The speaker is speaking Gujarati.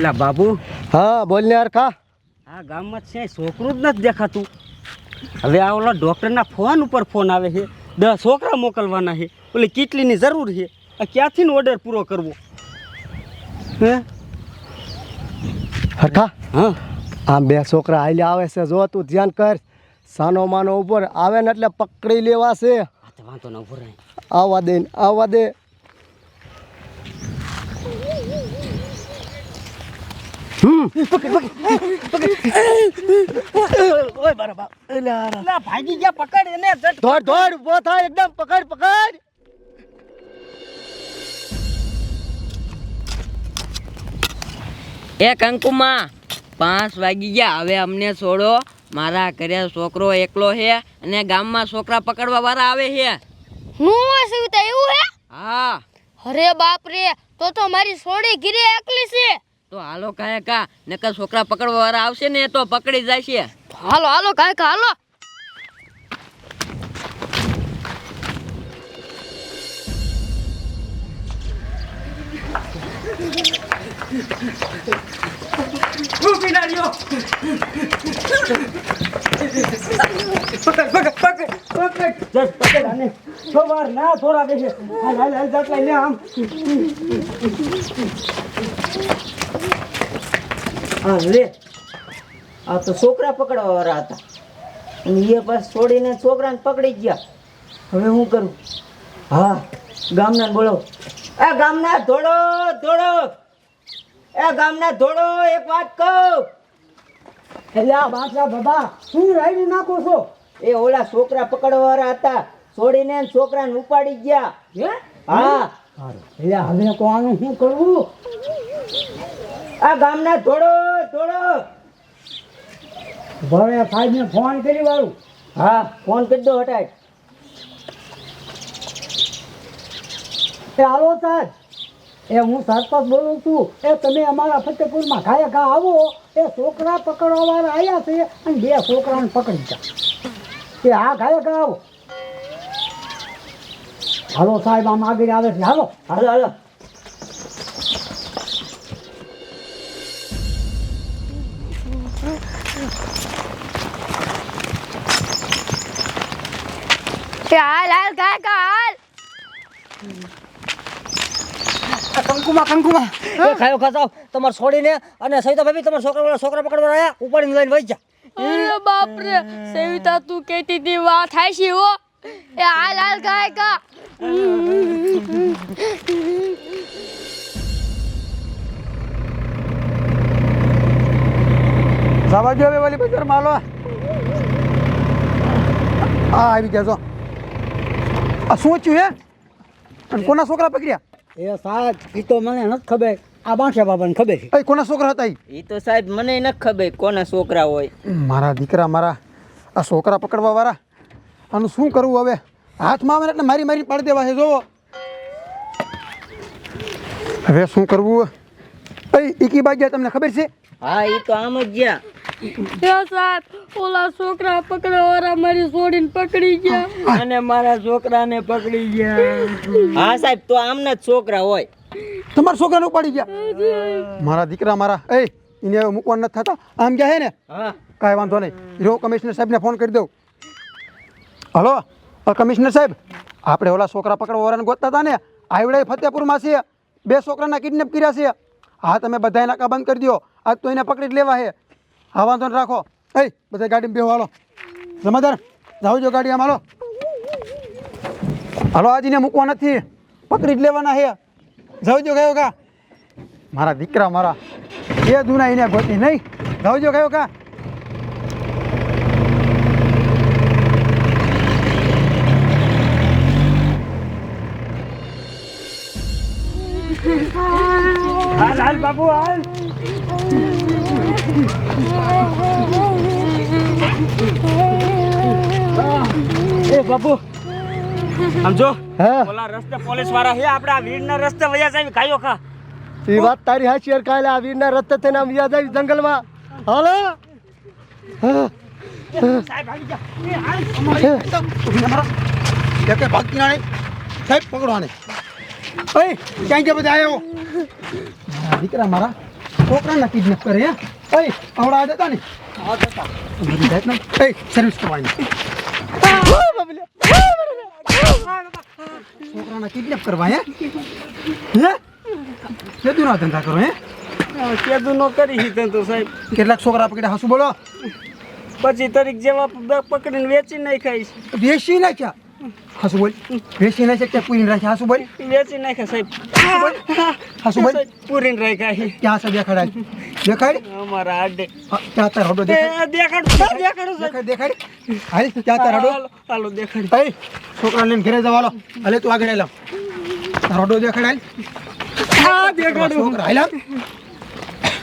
એટલે બાબુ. હા બોલ ને અરખા આ ગામમાં છે છોકરું જ નથી દેખાતું. હવે આ ઓલા ડૉક્ટરના ફોન ઉપર ફોન આવે છે. દસ છોકરા મોકલવાના છે. ઓલી કેટલીની જરૂર છે. આ ક્યાંથી ઓર્ડર પૂરો કરવો? હે? હરખા હા. આમ બે છોકરા આઈ આવે છે જો તું ધ્યાન કર. સાનો માનો ઉપર આવે ને એટલે પકડી લેવા છે વાંધો ન ઊભો રહે. આવવા દે ને આવવા દે. ઓય મારા બાપ એટલે ભાગી ગયા પકડ એને દોડ દોડ ઊભો થાય એકદમ પકડ પકડ. એ કંકુમાં પાંચ વાગી ગયા. હવે અમને છોડો. મારા ઘરે છોકરો એકલો છે અને ગામમાં છોકરા પકડવા વાળા આવે છે. હું હોય એવું હે? હા. અરે બાપ રે તો તો મારી સોડી ઘીરે એકલી છે. તો હાલો કાયકા કા નકર છોકરા પકડવા વાળા આવશે ને તો પકડી જાય છે હાલો હાલો કાયકા હાલો. ના થોડા બેસે હાલ હાલ હાલ જાત લઈને આમ હા, લે. આ તો છોકરા પકડવા વાળા હતા. અને એ બસ છોડીને છોકરાને પકડી ગયા. હવે હું કરું? હા, ગામના બોલો. એ ગામના ધોડો ધોડો એ ગામના ધોડો એક વાત કહું. એટલે આ બાસા બાબા, શું રાયડું નાખો છો? એ ઓલા છોકરા પકડવાવાળા હતા. છોડીને છોકરાને ઉપાડી ગયા. હા? એટલે હવે તો શું કરવું? આ ગામના ધોડો ધોડો ભલે સાહેબને ફોન કરી વાળું. હા ફોન કરી દો હટાય. એ આવો સાહેબ. એ હું સરપંચ બોલું છું. એ તમે અમારા ફતેપુરમાં ખાયા ખા આવો. એ છોકરા પકડવા વાળા આવ્યા છે અને બે છોકરાને પકડી ગયા એ હા ખાયા ખા આવો. હાલો સાહેબ આમ આગળ આવે છે. હાલો. હાલો હાલો. હાલ હાલ કાકા હાલ કંકુમાં કંકુમાં એ ખાયો ખાતો તમારે છોડીને અને સવિતા ભાભી તમારા છોકરા છોકરા પકડવા આવ્યા ઉપાડીને લઈને વહી જા. અરે બાપ રે સવિતા તું કેતી હતી વાત થાય છે હો. એ હાલ હાલ કાકા જવા દો હવે વાલી બજાર માલો આ આવી ગયા આ શું થયું હે? અને કોના છોકરા પકડ્યા? એ સાહેબ એ તો મને નથી ખબર. આ બાંસા બાબાને ખબર છે. એ કોના છોકરા હતા એ તો સાહેબ મને નથી ખબર કોના છોકરા હોય. મારા દીકરા મારા આ છોકરા પકડવા વાળા. આનું શું કરવું હવે? હાથમાં આવે એટલે મારી મારી પાડી દેવા છે જોવો. હવે શું કરવું? એ ઈકી બાગ્યા તમને ખબર છે? હા એ તો આમ જ ગયા. ઓલા છોકરા પકડવા મારી છોડીને પકડી ગયા. અને મારા છોકરાને પકડી ગયા. હા સાહેબ તો આમના જ છોકરા હોય. તમારા છોકરાને ઉપાડી ગયા? મારા દીકરા મારા. એ એને મૂકવા નથી થતા? આમ ગયા હે ને? હા. કાંઈ વાંધો નહીં. રો કમિશનર સાહેબને ફોન કરી દઉં. હલો કમિશનર સાહેબ આપણે ઓલા છોકરા પકડવા વાળાને ગોતતા હતા ને? આવડે ફતેપુરમાં છે બે છોકરાના કિડનેપ કર્યા છે. હા તમે બધા નાકા બંધ કરી દો આજ તો એને પકડી જ લેવા છે. હા, વાંધો રાખો. એ બધા ગાડીમાં બેહો, હાલો. જમાદાર જાઓ જો ગાડી આમ હાલો. હાલો, આજીને મૂકવા નથી. પકડી જ લેવાના હે. જાઓ જો ગયો કા મારા દીકરા મારા. એ દુના એને ગોતી નહીં. જાઓ જો ગયો કા હાલ હાલ બાબુ હાલ. એ બાબુ સમજો? ઓલા રસ્તે પોલીસવાળા હે આપણે આ વીરના રસ્તે વયા જાય ખાયો ખા. એ વાત તારી હાચી યાર કાલે આ વીરના રસ્તે થઈને આમ યાદ આવી જંગલમાં. હાલો? હા. સાહેબ પકડો આને. ક્યાં ગયા બધા આવ્યો મારા દીકરા મારા છોકરાના કિડનેપ કરે હે? એ આવડા જતા ને. બધી જાત ના એ સર્વિસ કરવાની. છોકરાના કિડનેપ કરવા હે? હે? કેદુના ધંધા કરો હે? કેદું નો કરી હી તો સાહેબ. કેટલાક છોકરા પકડ્યા હાસુ બોલો. પછી તરીક જેવા પકડીને વેચી નાખાઈશ વેચી નાખ્યા? હાસુ બોલ વેચી નાખ્યા ક્યાં પૂરી રાખ્યા હાસુ બોલ વેચી નાખ્યા સાહેબ. હાસુ બોલ પૂરીને રાખ્યા ક્યાં છે દેખાડ દેખાડ અમારા આડે. હા, ક્યાં તાર હડો દેખાડ દેખાડું દેખાડું દેખાડ હાલ ક્યાં તાર હડો. હાલો દેખાડ. એ છોકરા લઈને ઘરે જવાલો હાલે. તું આગળ હાલ તાર હડો દેખાડ હાલ આ દેખાડું છોકરા હાલ